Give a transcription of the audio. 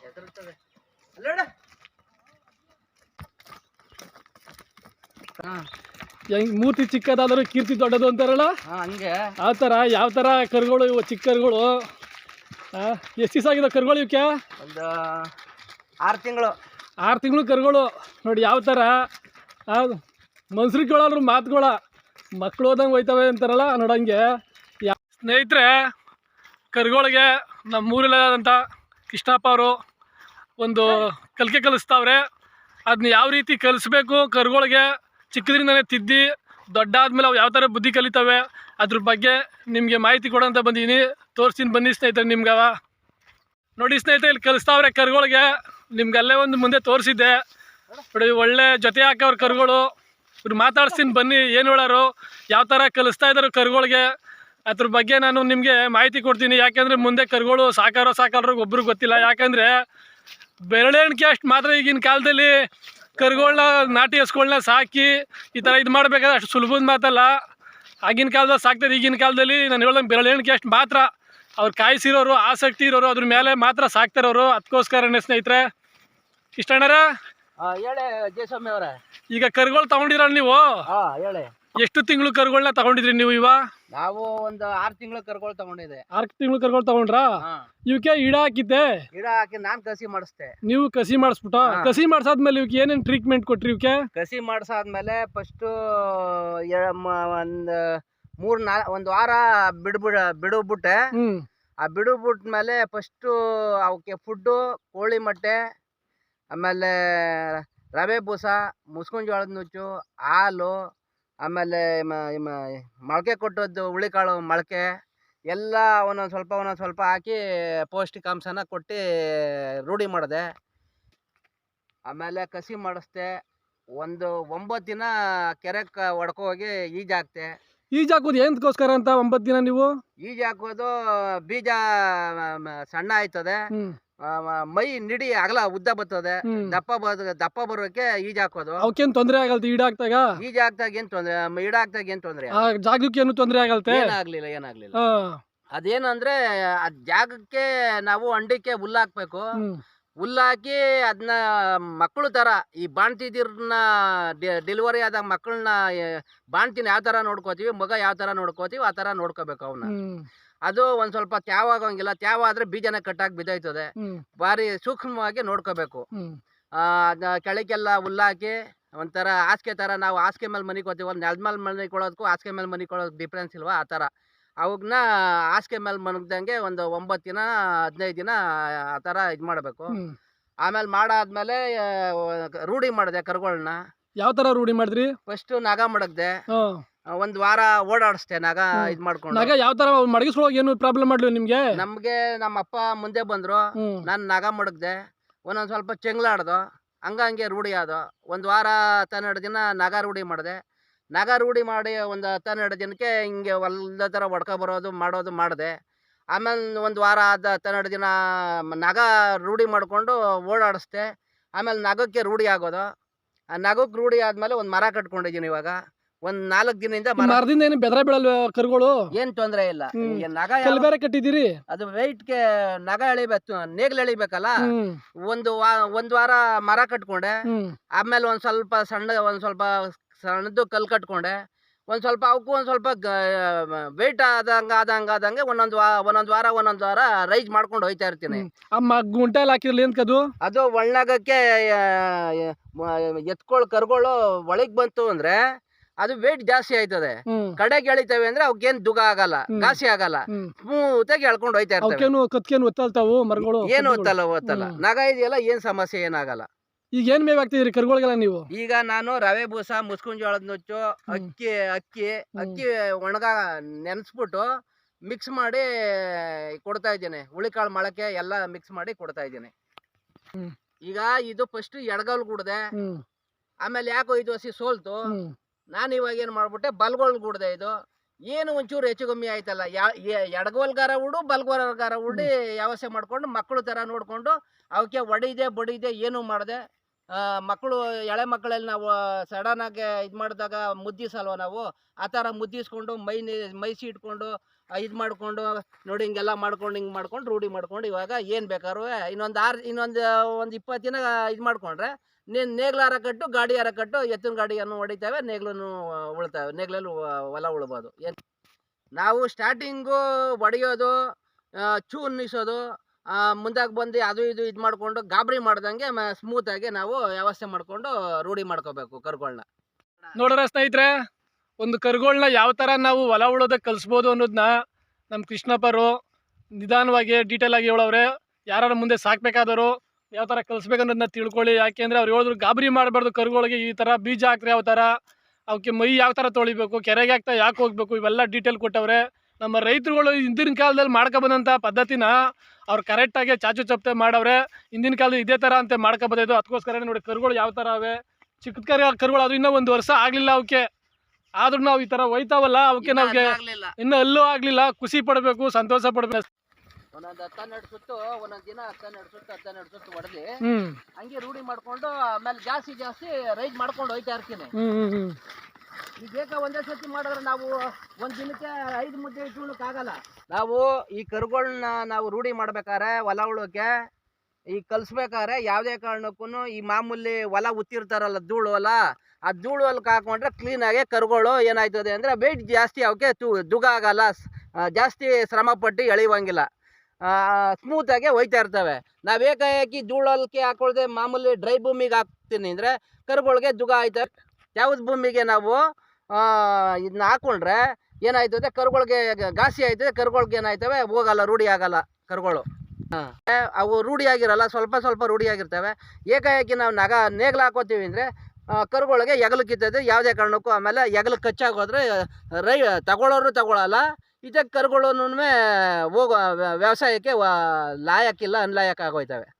ಎದುರುತ್ತದೆ ಅಲ್ಲೋಡ. ಹಾ. ಹೆಂಗ್ ಮೂರ್ತಿ ಚಿಕ್ಕದಾದರೂ ಕೀರ್ತಿ ದೊಡ್ಡದು ಅಂತಾರಲ್ಲ? ಹಾ ಹಂಗೆ. ಆ ಥರ ಯಾವ ಥರ ಕರುಗಳು ಇವು ಚಿಕ್ಕ ಕರುಗಳು ಎಷ್ಟು ದಿವಸ ಆಗಿದೆ ಕರುಗಳು ಇವಕ್ಕೆ ಒಂದು ಆರು ತಿಂಗಳು. ಆರು ತಿಂಗಳು ಕರುಗಳು. ನೋಡಿ ಯಾವ ಥರ ಮನ್ಸ್ರಿಗೆ ಕೇಳೋರು ಮಾತುಗಳ. ಮಕ್ಕಳು ಹೋದಂಗೆ ಹೋಯ್ತವೆ ಅಂತಾರಲ್ಲ ನೋಡಂಗೆ. ಯಾ ಸ್ನೇಹಿತರೆ ಕರುಗಳಿಗೆ ನಮ್ಮ ಊರಲ್ಲಾದಂಥ ಕೃಷ್ಣಪ್ಪ ಅವರು ಒಂದು ಕಲಿಕೆ ಕಲಿಸ್ತಾವ್ರೆ. ಅದನ್ನ ಯಾವ ರೀತಿ ಕಲಿಸ್ಬೇಕು ಕರುಗಳಿಗೆ ಚಿಕ್ಕದ್ರಿಂದನೇ ತಿದ್ದಿ ದೊಡ್ಡ ಆದಮೇಲೆ ಅವು ಯಾವ ಥರ ಬುದ್ಧಿ ಕಲಿತವೆ ಅದ್ರ ಬಗ್ಗೆ ನಿಮಗೆ ಮಾಹಿತಿ ಕೊಡೋಂತ ಬಂದೀನಿ. ತೋರಿಸ್ತೀನಿ ಬನ್ನಿ ಸ್ನೇಹಿತರೆ ನಿಮ್ಗೆ. ನೋಡಿ ಸ್ನೇಹಿತರೆ ಇಲ್ಲಿ ಕಲಿಸ್ತಾವ್ರೆ ಕರುಗಳಿಗೆ. ನಿಮ್ಗೆ ಅಲ್ಲೇ ಒಂದು ಮುಂದೆ ತೋರಿಸಿದ್ದೆ. ನೋಡಿ ಒಳ್ಳೆ ಜೊತೆ ಹಾಕವ್ರ ಕರುಗಳು. ಇವ್ರು ಮಾತಾಡಿಸ್ತೀನಿ ಬನ್ನಿ ಏನು ಹೇಳೋರು, ಯಾವ ಥರ ಕಲಿಸ್ತಾ ಇದ್ದಾರೆ ಕರುಗಳಿಗೆ. ಅದ್ರ ಬಗ್ಗೆ ನಾನು ನಿಮಗೆ ಮಾಹಿತಿ ಕೊಡ್ತೀನಿ. ಯಾಕೆಂದರೆ ಮುಂದೆ ಕರುಗಳು ಸಾಕಾರೋ ಸಾಕಾರೋ ಒಬ್ರಿಗೆ ಗೊತ್ತಿಲ್ಲ. ಯಾಕಂದರೆ ಬೆರಳೆಣಿಕೆ ಅಷ್ಟು ಮಾತ್ರ ಈಗಿನ ಕಾಲದಲ್ಲಿ ಕರುಗಳನ್ನ ನಾಟಿ ಹಸ್ಗಳನ್ನ ಸಾಕಿ ಈ ಥರ ಇದು ಮಾಡಬೇಕಾದ್ರೆ ಅಷ್ಟು ಸುಲಭದ ಮಾತಲ್ಲ. ಆಗಿನ ಕಾಲದಲ್ಲಿ ಸಾಕ್ತಾರೆ ಈಗಿನ ಕಾಲದಲ್ಲಿ ನಾನು ಹೇಳ್ದಂಗೆ ಬೆರಳೆಣಿಕೆ ಅಷ್ಟು ಮಾತ್ರ. ಅವ್ರು ಕಾಯಿಸಿರೋರು ಆಸಕ್ತಿ ಇರೋರು ಅದ್ರ ಮೇಲೆ ಮಾತ್ರ ಸಾಕ್ತಾರವರು ಅದಕ್ಕೋಸ್ಕರನೇ ಸ್ನೇಹಿತರೆ ಇಷ್ಟಣ್ಣರ ಹೇಳಿ ಜಯಸ್ವಾಮಿ ಅವರೇ. ಈಗ ಕರುಗಳು ತಗೊಂಡಿರೋ ನೀವು? ಹಾ ಹೇಳಿ. ಎಷ್ಟು ತಿಂಗಳು ಕರುಗಳನ್ನ ತಗೊಂಡಿದ್ರಿ ನೀವು ಇವ? ನಾವು ಒಂದು ಆರು ತಿಂಗಳು ಕರುಗಳು ತಗೊಂಡಿದ್ದೆ ಆರು ತಿಂಗಳು ಕರುಗಳು ತಗೊಂಡ್ರಾ? ಹಾ. ಇವಕ್ಕೆ ಇಡ ಹಾಕಿದ್ದೆ. ಇಡ ಹಾಕಿ ನಾನ್ ಕಸಿ ಮಾಡಿಸ್ದೆ. ನೀವು ಕಸಿ ಮಾಡಿಸ್ಬಿಟ್ಟ? ಹಾ. ಕಸಿ ಮಾಡ್ಸಾದ್ಮೇಲೆ ಇವಕ್ಕೆ ಏನೇನು ಟ್ರೀಟ್ಮೆಂಟ್ ಕೊಟ್ರಿ ಇವಕ್ಕೆ ಕಸಿ ಮಾಡ್ಸಾದ್ಮೇಲೆ ಫಸ್ಟ್ ಒಂದು ಮೂರು ನಾ ಒಂದು ವಾರ ಬಿಡ್ಬಿಡ ಬಿಡುಬಿಟ್ಟೆ. ಹ್ಮ್. ಆ ಬಿಡುಬಿಟ್ಟ ಮೇಲೆ ಫಸ್ಟು ಅವಕ್ಕೆ ಫುಡ್ಡು ಕೋಳಿ ಮೊಟ್ಟೆ ಆಮೇಲೆ ರವೆ ಬೂಸ ಮುಸ್ಕಿನ ಜೋಳದ ನುಚ್ಚು ಹಾಲು ಆಮೇಲೆ ಮೊಳಕೆ ಕೊಟ್ಟದ್ದು ಹುಳಿಕಾಳು ಮೊಳಕೆ ಎಲ್ಲ ಒಂದೊಂದು ಸ್ವಲ್ಪ ಒಂದೊಂದು ಸ್ವಲ್ಪ ಹಾಕಿ ಪೌಷ್ಟಿಕಾಂಶನ ಕೊಟ್ಟು ರೂಢಿ ಮಾಡಿದೆ. ಆಮೇಲೆ ಕಸಿ ಮಾಡಿಸ್ದೆ. ಒಂದು ಒಂಬತ್ತು ದಿನ ಕೆರೆಗೆ ಹೋಗಿ ಈಜಾಕ್ತೆ ಈಜ್ ಹಾಕೋದು ಏನಕ್ಕೋಸ್ಕರ ಅಂತ ಒಂಬತ್ತು ದಿನ ನೀವು? ಈಜ್ ಹಾಕೋದು ಬೀಜ ಸಣ್ಣ ಆಯ್ತದೆ. ಮ- ನಿಡಿ ಅಗಲ ಉದ್ದ ಬರ್ತದೆ. ದಪ್ಪ ಬದ ದಪ್ಪ ಬರೋಕೆ ಈಜ್ ಹಾಕೋದು. ಅವಕ್ಕೇನು ತೊಂದರೆ ಆಗಲ್ತ ಈಡ್ ಹಾಕ್ದಾಗ? ಈಜು ಹಾಕ್ದಾಗ ಏನ್ ತೊಂದ್ರೆ? ಈಡಾಗ್ದಾಗ ಏನ್ ತೊಂದ್ರೆ? ಜಾಗಕ್ಕೆ ಏನು ತೊಂದರೆ ಆಗಲ್ತೆ? ಏನಾಗ್ಲಿಲ್ಲ ಏನಾಗ್ಲಿಲ್ಲ ಅದೇನಂದ್ರೆ ಆ ಜಾಗಕ್ಕೆ ನಾವು ಅಂಡಿಕೆ ಹುಲ್ಲು ಹಾಕ್ಬೇಕು ಹ್ಮ್ ಹುಲ್ಲು ಹಾಕಿ ಅದನ್ನ ಮಕ್ಕಳು ತರ ಈ ಬಾಣ್ತಿದಿರ್ನ ಡೆಲಿವರಿ ಆದಾಗ ಮಕ್ಕಳನ್ನ ಬಾಣ್ತಿನ ಯಾವ ತರ ನೋಡ್ಕೋತೀವಿ ಮಗ ಯಾವ ತರ ನೋಡ್ಕೋತೀವಿ ಆ ತರ ನೋಡ್ಕೋಬೇಕು ಅವನ್ನ ಅದು ಒಂದ್ ಸ್ವಲ್ಪ ತ್ಯಾವ ಆಗೋಂಗಿಲ್ಲ ತ್ಯಾವ ಆದ್ರೆ ಬೀಜನ ಕಟ್ಟಾಗಿ ಬಿದ್ದೋಯ್ತದೆ. ಭಾರಿ ಸೂಕ್ಷ್ಮವಾಗಿ ನೋಡ್ಕೋಬೇಕು. ಕೆಳಕ್ಕೆಲ್ಲ ಹುಲ್ಲಾಕಿ ಒಂಥರ ಹಾಸಿಗೆ ಥರ ನಾವು ಹಾಸಿಗೆ ಮೇಲೆ ಮನೆ ಕೊತೀವಲ್ಲ ನೆಲದ ಮೇಲೆ ಮನೆ ಕೊಡೋದಕ್ಕೂ ಹಾಸಿಗೆ ಮೇಲೆ ಮನೆ ಕೊಡೋದಕ್ಕೆ ಡಿಫ್ರೆನ್ಸ್ ಇಲ್ವಾ ಆ ಥರ ಅವನ್ನ ಹಾಸಿಗೆ ಮೇಲೆ ಮನಗ್ದಂಗೆ ಒಂದು ಒಂಬತ್ತು ದಿನ ಹದಿನೈದು ದಿನ ಆ ಥರ ಇದು ಮಾಡಬೇಕು. ಆಮೇಲೆ ಮಾಡಾದ್ಮೇಲೆ ರೂಢಿ ಮಾಡಿದೆ ಕರುಗಳನ್ನ ಯಾವ ತರ ರೂಢಿ ಮಾಡಿದ್ರಿ? ಫಸ್ಟ್ ನಗ ಮಡಗ್ದೆ. ಒಂದ್ ವಾರ ಓಡಾಡಿಸ್ದೆ ನಾಗ ಇದ್ ಮಾಡ್ಕೊಂಡು. ನಾಗ ಯಾವ ತರ ಮಡಗಿಸ್ಕೊಳಕ್ ಏನು ಪ್ರಾಬ್ಲಮ್ ಮಾಡ್ಲಿ ನಿಮ್ಗೆ? ನಮಗೆ ನಮ್ಮ ಅಪ್ಪ ಮುಂದೆ ಬಂದ್ರು. ನಾನು ನಗ ಮಡಗ್ದೆ. ಒಂದೊಂದು ಸ್ವಲ್ಪ ಚೆಂಗ್ಲಾಡ್ದು. ಹಂಗ ಹಂಗೆ ರೂಢಿ ಆದೋ. ಒಂದು ವಾರ ಹತ್ತೆರಡು ದಿನ ನಗ ರೂಢಿ ಮಾಡಿದೆ. ನಗ ರೂಢಿ ಮಾಡಿ ಒಂದು ಹತ್ತೆರಡು ದಿನಕ್ಕೆ ಹಿಂಗೆ ಹೊಲ್ದ ಥರ ಹೊಡ್ಕೊ ಬರೋದು ಮಾಡೋದು ಮಾಡಿದೆ. ಆಮೇಲೆ ಒಂದು ವಾರ ಆದ ಹತ್ತೆರಡು ದಿನ ನಗ ರೂಢಿ ಮಾಡಿಕೊಂಡು ಓಡಾಡಿಸ್ದೆ. ಆಮೇಲೆ ನಗಕ್ಕೆ ರೂಢಿ ಆಗೋದು. ಆ ನಗಕ್ಕೆ ರೂಢಿ ಆದಮೇಲೆ ಒಂದು ಮರ ಕಟ್ಕೊಂಡಿದ್ದೀನಿ ಇವಾಗ. ಒಂದು ನಾಲ್ಕು ದಿನದಿಂದ ಮರದಿಂದ ಏನು ಬೆದರ ಬೀಳಲ್ವ ಕರುಗಳು? ಏನು ತೊಂದರೆ ಇಲ್ಲ. ನಗ ಬೇರೆ ಕಟ್ಟಿದ್ದೀರಿ? ಅದು ಗೆ ನಗ ಎಳಿಬೇಕು ನೇಗ್ಲು ಎಳಿಬೇಕಲ್ಲ? ಒಂದು ಒಂದು ವಾರ ಮರ ಕಟ್ಕೊಂಡೆ. ಆಮೇಲೆ ಒಂದು ಸ್ವಲ್ಪ ಸಣ್ಣ ಒಂದು ಸ್ವಲ್ಪ ಸಣ್ಣದು ಕಲ್ಲು ಕಟ್ಕೊಂಡೆ. ಒಂದು ಸ್ವಲ್ಪ ಅವಕ್ಕೂ ಒಂದು ಸ್ವಲ್ಪ ವೆಯ್ಟ್ ಆದಂಗೆ ಆದಂಗೆ ಆದಂಗೆ ಒಂದೊಂದು ವಾ ಒಂದೊಂದು ವಾರ ಒಂದೊಂದು ವಾರ ರೈಸ್ ಮಾಡ್ಕೊಂಡು ಹೋಯ್ತಾ ಇರ್ತೀನಿ. ಅಮ್ಮ ಗುಂಟೆಲ್ ಹಾಕಿರ್ಲಿ ಅದು? ಅದು ಒಳ್ಳಾಗಕ್ಕೆ ಎತ್ಕೊಳ್ಳು ಕರ್ಗಳು ಒಳಗೆ ಬಂತು ಅಂದ್ರೆ ಅದು ವೆಯ್ಟ್ ಜಾಸ್ತಿ ಆಯ್ತದೆ. ಕಡೆಗೆ ಎಳಿತವೆ ಅಂದ್ರೆ ಅವಕ್ಕೇನ್ ದುಗ ಆಗಲ್ಲ ಕಾಸಿ ಘಾಸಿ ಆಗಲ್ಲ ಸ್ಮೂತಾಗಿ ಎಳ್ಕೊಂಡು ಹೋಯ್ತಾ ಇರ್ತವೆ. ಏನು ಒತ್ತಲ್ಲ ಹ್ಮ್. ನಗ ಇದೆಯಲ್ಲ ಏನ್ ಸಮಸ್ಯೆ ಏನಾಗಲ್ಲ ಈಗ ಏನ್ ಮೇವ್ ಹಾಕ್ತಿದ್ರಿ ಕರುಗಳಿಗೆಲ್ಲ ನೀವು? ಈಗ ನಾನು ರವೆ ಬೂಸ ಮುಸ್ಕುನ್ ಜೋಳದ ನುಚ್ಚು ಅಕ್ಕಿ ಅಕ್ಕಿ ಅಕ್ಕಿ ಒಣಗ ನೆನೆಸ್ಬಿಟ್ಟು ಮಿಕ್ಸ್ ಮಾಡಿ ಕೊಡ್ತಾ ಇದ್ದೀನಿ. ಹುಳಿಕಾಳು ಮೊಳಕೆ ಎಲ್ಲ ಮಿಕ್ಸ್ ಮಾಡಿ ಕೊಡ್ತಾ ಇದ್ದೇನೆ. ಈಗ ಇದು ಫಸ್ಟ್ ಎಡಗಲ್ ಗುಡ್ದೆ. ಆಮೇಲೆ ಯಾಕೋ ಇದು ಹಸಿ ಸೋಲ್ತು. ನಾನು ಇವಾಗ ಏನು ಮಾಡ್ಬಿಟ್ಟೆ ಬಲ್ಗೋಲ್ ಗುಡ್ದೆ ಇದು. ಏನು ಒಂಚೂರು ಹೆಚ್ಚು ಕಮ್ಮಿ ಆಯ್ತಲ್ಲ. ಎಡಗೋಲ್ಗಾರ ಉಡು ಬಲ್ಗೋಲ್ಗಾರ ಉಡಿ ವ್ಯವಸ್ಥೆ ಮಾಡ್ಕೊಂಡು ಮಕ್ಕಳು ಥರ ನೋಡ್ಕೊಂಡು ಅವಕ್ಕೆ ಒಡಿದೆ ಬಡಿದೆ ಏನು ಮಾಡಿದೆ. ಮಕ್ಕಳು, ಎಳೆ ಮಕ್ಕಳಲ್ಲಿ ನಾವು ಸಡನ್ ಆಗಿ ಇದು ಮಾಡಿದಾಗ ಮುದ್ದಿಸಲ್ವ ನಾವು? ಆ ಥರ ಮುದ್ದಿಸ್ಕೊಂಡು ಮೈ ಮೈಸಿ ಇಟ್ಕೊಂಡು ಇದು ಮಾಡಿಕೊಂಡು, ನೋಡಿ ಹಿಂಗೆಲ್ಲ ಮಾಡ್ಕೊಂಡು, ಹಿಂಗೆ ಮಾಡ್ಕೊಂಡು, ರೂಢಿ ಮಾಡ್ಕೊಂಡು ಇವಾಗ ಏನು ಬೇಕಾದ್ರೂ ಇನ್ನೊಂದು ಆರು, ಇನ್ನೊಂದು, ಒಂದು ಇಪ್ಪತ್ತು ದಿನ ಇದು ಮಾಡ್ಕೊಂಡ್ರೆ ನೀನು ನೇಗ್ಲಾರ ಕಟ್ಟು, ಗಾಡಿ ಯಾರ ಕಟ್ಟು, ಎತ್ತಿನ ಗಾಡಿಯನ್ನು ಹೊಡಿತೇವೆ, ನೇಗ್ಲನ್ನು ಉಳ್ತೇವೆ, ನೇಗ್ಲಲ್ಲಿ ಹೊಲ ಉಳ್ಬೋದು. ಏನು, ನಾವು ಸ್ಟಾರ್ಟಿಂಗು ಹೊಡೆಯೋದು ಚೂ ಅನ್ನಿಸೋದು ಮುಂದಾಗಿ ಬಂದು ಅದು ಇದು ಇದು ಮಾಡ್ಕೊಂಡು ಗಾಬರಿ ಮಾಡ್ದಂಗೆ ಸ್ಮೂತಾಗಿ ನಾವು ವ್ಯವಸ್ಥೆ ಮಾಡ್ಕೊಂಡು ರೂಢಿ ಮಾಡ್ಕೋಬೇಕು ಕರುಗಳನ್ನ ನೋಡ್ರ ಸ್ನೇಹಿತರೆ, ಒಂದು ಕರುಗಳನ್ನ ಯಾವ ಥರ ನಾವು ಹೊಲ ಉಳೋದಕ್ಕೆ ಕಲಿಸ್ಬೋದು ಅನ್ನೋದನ್ನ ನಮ್ಮ ಕೃಷ್ಣಪ್ಪರು ನಿಧಾನವಾಗಿ ಡೀಟೇಲ್ ಆಗಿ ಹೇಳೋರೆ ಯಾರು ಮುಂದೆ ಸಾಕ್ಬೇಕಾದವರು ಯಾವ ಥರ ಕಲಿಸ್ಬೇಕು ಅನ್ನೋದನ್ನ ತಿಳ್ಕೊಳ್ಳಿ. ಯಾಕೆಂದರೆ ಅವ್ರು ಹೇಳಿದ್ರು ಗಾಬರಿ ಮಾಡಬಾರ್ದು ಕರುಗಳಿಗೆ, ಈ ಥರ ಬೀಜ ಹಾಕ್ರಿ ಯಾವ ಥರ ಅವಕ್ಕೆ ಮೈ ಯಾವ ಥರ ತೊಳಿಬೇಕು, ಕೆರೆಗೆ ಹಾಕ್ತಾ ಯಾಕೆ ಹೋಗ್ಬೇಕು, ಇವೆಲ್ಲ ಡೀಟೇಲ್ ಕೊಟ್ಟವ್ರೆ. ನಮ್ಮ ರೈತರುಗಳು ಹಿಂದಿನ ಕಾಲದಲ್ಲಿ ಮಾಡ್ಕೊಬಂದಂಥ ಪದ್ಧತಿನ ಅವ್ರು ಕರೆಕ್ಟಾಗಿ ಚಾಚು ಚಪ್ತೆ ಮಾಡವ್ರೆ. ಹಿಂದಿನ ಕಾಲದಲ್ಲಿ ಇದೇ ಥರ ಅಂತ ಮಾಡ್ಕೊಬೋದಿದ್ದು. ಅದಕ್ಕೋಸ್ಕರ ನೋಡಿ ಕರುಗಳು ಯಾವ ಥರ ಅವೆ? ಚಿಕ್ಕ ಕರಿ ಕರುಗಳು ಅದು ಇನ್ನೂ ಒಂದು ವರ್ಷ ಆಗಲಿಲ್ಲ ಅವಕ್ಕೆ. ಆದ್ರೂ ನಾವು ಈ ಥರ ಒಯ್ತಾವಲ್ಲ ಅವಕ್ಕೆ ನಮಗೆ ಇನ್ನೂ ಅಲ್ಲೂ ಆಗಲಿಲ್ಲ. ಖುಷಿ ಪಡಬೇಕು ಸಂತೋಷ ಪಡಬೇಕು. ಒಂದೊಂದು ಹತ್ತ ನಡೆಸುತ್ತು ಒಂದೊಂದು ದಿನ ಹತ್ತ ಸುತ್ತು ಹತ್ತ ನಡೆಸುತ್ತು ಹೊಡೆದು ಹಂಗೆ ರೂಢಿ ಮಾಡ್ಕೊಂಡು ಆಮೇಲೆ ಜಾಸ್ತಿ ಜಾಸ್ತಿ ರೈಡ್ ಮಾಡ್ಕೊಂಡು ಹೋಯ್ತಾ ಇರ್ತೀನಿ. ಈಗ ಒಂದೇ ಸತಿ ಮಾಡಿದ್ರೆ ನಾವು ಒಂದ್ ದಿನಕ್ಕೆ ಐದು ಮುದ್ದೆ ಆಗಲ್ಲ. ನಾವು ಈ ಕರುಗಳನ್ನ ನಾವು ರೂಢಿ ಮಾಡ್ಬೇಕಾದ್ರೆ ಹೊಲ ಉಳೋಕೆ, ಈ ಕಲ್ಸ್ಬೇಕಾದ್ರೆ ಯಾವುದೇ ಕಾರಣಕ್ಕೂ ಈ ಮಾಮೂಲಿ ಹೊಲ ಉತ್ತಿರ್ತಾರಲ್ಲ ಧೂಳು ಹೊಲ, ಆ ಧೂಳು ಹೊಲಕ್ಕೆ ಹಾಕೊಂಡ್ರೆ ಕ್ಲೀನಾಗಿ ಕರುಗಳು ಏನಾಯ್ತದೆ ಅಂದರೆ ವೆಯ್ಟ್ ಜಾಸ್ತಿ ಅವಕ್ಕೆ ದುಗ ಆಗಲ್ಲ ಜಾಸ್ತಿ ಶ್ರಮ ಪಟ್ಟು ಎಳಿವಂಗಿಲ್ಲ ಸ್ಮೂತಾಗಿ ಹೋಯ್ತಾ ಇರ್ತವೆ. ನಾವು ಏಕಾಏಕಿ ಧೂಳು ಹೊಲಕ್ಕೆ ಹಾಕೊಳ್ದೆ ಮಾಮೂಲಿ ಡ್ರೈ ಭೂಮಿಗೆ ಹಾಕ್ತೀನಿ ಅಂದರೆ ಕರುಗಳಿಗೆ ದುಗ ಆಯ್ತವೆ ಯಾವ್ದು ಭೂಮಿಗೆ ನಾವು ಇದನ್ನ ಹಾಕೊಂಡ್ರೆ ಏನಾಯ್ತದೆ ಕರುಗಳಿಗೆ ಗ- ಘಾಸಿ ಆಯ್ತದೆ ಕರುಗಳಿಗೆ ಏನಾಯ್ತವೆ? ಹೋಗಲ್ಲ, ರೂಢಿ ಆಗಲ್ಲ ಕರುಗಳು. ಅವು ರೂಢಿ ಆಗಿರಲ್ಲ, ಸ್ವಲ್ಪ ಸ್ವಲ್ಪ ರೂಢಿಯಾಗಿರ್ತವೆ ಏಕಾಏಕಿ ನಾವು ನಗ, ನೇಗ್ಲು ಹಾಕೋತೀವಿ ಅಂದರೆ ಕರುಗಳಿಗೆ ಎಗಲು ಕಿತ್ತದೆ ಯಾವುದೇ ಕಾರಣಕ್ಕೂ. ಆಮೇಲೆ ಎಗಲು ಕಚ್ಚಾಗೋದ್ರೆ, ರೈ ತಗೊಳ್ಳೋರು ತಗೊಳ್ಳಲ್ಲ ಇದಕ್ಕೆ ಕರುಗಳೂ ಹೋಗೋ ವ್ಯ- ವ್ಯವಸಾಯಕ್ಕೆ ಲಾಯಕ್ಕಿಲ್ಲ ಅನ್ಲಾಯಕ್ ಆಗೋಯ್ತವೆ